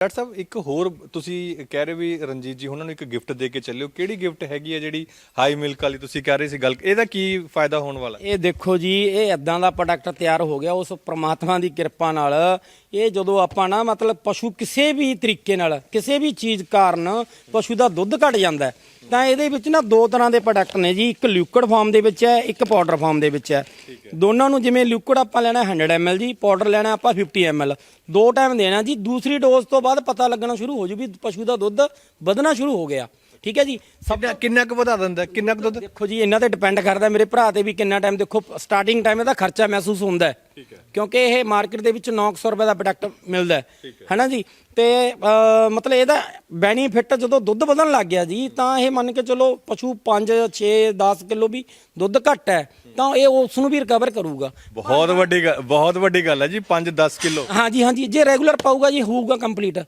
Doctor ਸਾਹਿਬ ਇੱਕ ਹੋਰ ਤੁਸੀਂ ਕਹਿ ਰਹੇ ਵੀ ਰਣਜੀਤ ਜੀ ਉਹਨਾਂ ਨੂੰ ਇੱਕ ਗਿਫਟ ਦੇ ਕੇ ਚੱਲਿਓ। ਕਿਹੜੀ ਗਿਫਟ ਹੈਗੀ ਹੈ ਜਿਹੜੀ ਹਾਈ ਮਿਲਕ ਵਾਲੀ ਤੁਸੀਂ ਕਹਿ ਰਹੇ ਸੀ ਗੱਲ? ਇਹਦਾ ਕੀ ਫਾਇਦਾ ਹੋਣ ਵਾਲਾ? ਇਹ ਦੇਖੋ ਜੀ ਇਹ ਇਦਾਂ ਦਾ ਪ੍ਰੋਡਕਟ ਤਿਆਰ ਹੋ ਗਿਆ ਉਸ ਪ੍ਰਮਾਤਮਾ ਦੀ ਕਿਰਪਾ ਨਾਲ। ਇਹ ਜਦੋਂ ਆਪਾਂ ਨਾ ਮਤਲਬ ਪਸ਼ੂ ਕਿਸੇ ਵੀ ਤਰੀਕੇ ਨਾਲ ਕਿਸੇ ਵੀ ਚੀਜ਼ ਕਾਰਨ ਪਸ਼ੂ ਦਾ ਦੁੱਧ ਘਟ ਜਾਂਦਾ ਹੈ, ਤਾਂ ਇਹਦੇ ਵਿੱਚ ਨਾ ਦੋ ਤਰ੍ਹਾਂ ਦੇ ਪ੍ਰੋਡਕਟ ਨੇ ਜੀ। ਇੱਕ ਲਿਕੁਇਡ ਫਾਰਮ ਦੇ ਵਿੱਚ ਹੈ ਇੱਕ ਪਾਊਡਰ ਫਾਰਮ ਦੇ ਵਿੱਚ ਹੈ। ਦੋਨਾਂ ਨੂੰ ਜਿਵੇਂ ਲਿਕੁਇਡ ਆਪਾਂ ਲੈਣਾ 100 ml ਜੀ ਪਾਊਡਰ ਲੈਣਾ ਆਪਾਂ 50 ml ਦੋ ਟਾਈਮ ਦੇਣਾ ਜੀ। ਦੂਸਰੀ ਡੋਜ਼ ਤੋਂ ਬਾਅਦ ਪਤਾ ਲੱਗਣਾ ਸ਼ੁਰੂ ਹੋ ਜੂ ਵੀ ਪਸ਼ੂ ਦਾ ਦੁੱਧ ਵਧਣਾ ਸ਼ੁਰੂ ਹੋ ਗਿਆ। ਠੀਕ ਹੈ ਜੀ? ਸਭ ਕਿੰਨਾ ਕਿੰਨਾ ਕੁ ਵਧਾ ਦਿੰਦਾ? ਕਿੰਨਾ ਕੁ ਦੁੱਧ ਦੇਖੋ ਜੀ ਇਹਨਾਂ ਤੇ ਡਿਪੈਂਡ ਕਰਦਾ ਮੇਰੇ ਭਰਾ ਤੇ ਵੀ ਕਿੰਨਾ ਟਾਈਮ ਦੇਖੋ ਸਟਾਰਟਿੰਗ ਟਾਈਮ ਇਹਦਾ ਖਰਚਾ ਮਹਿਸੂਸ ਹੁੰਦਾ ਹੈ। ਕਿਉਂਕਿ ਇਹ ਮਾਰਕੀਟ ਦੇ ਵਿੱਚ 900 ਰੁਪਏ ਦਾ ਪ੍ਰੋਡਕਟ ਮਿਲਦਾ ਹੈ। ਹੈਨਾ ਜੀ? ਤੇ ਮਤਲਬ ਇਹਦਾ ਬੈਨੀਫਿਟ ਜਦੋਂ ਦੁੱਧ ਵਧਣ ਲੱਗ ਗਿਆ ਜੀ ਤਾਂ ਇਹ ਮੰਨ ਕੇ ਚਲੋ ਪਸ਼ੂ 5 6 10 ਕਿਲੋ ਵੀ ਦੁੱਧ ਘੱਟ ਹੈ ਤਾਂ ਇਹ ਉਸ ਨੂੰ ਵੀ ਰਿਕਵਰ ਕਰੂਗਾ। ਬਹੁਤ ਵੱਡੀ ਗੱਲ ਬਹੁਤ ਵੱਡੀ ਗੱਲ ਹੈ ਜੀ 5-10 ਕਿਲੋ। ਹਾਂਜੀ ਹਾਂਜੀ ਜੇ ਰੈਗੂਲਰ ਪਾਊਗਾ ਜੀ ਹੋਊਗਾ ਕੰਪਲੀਟ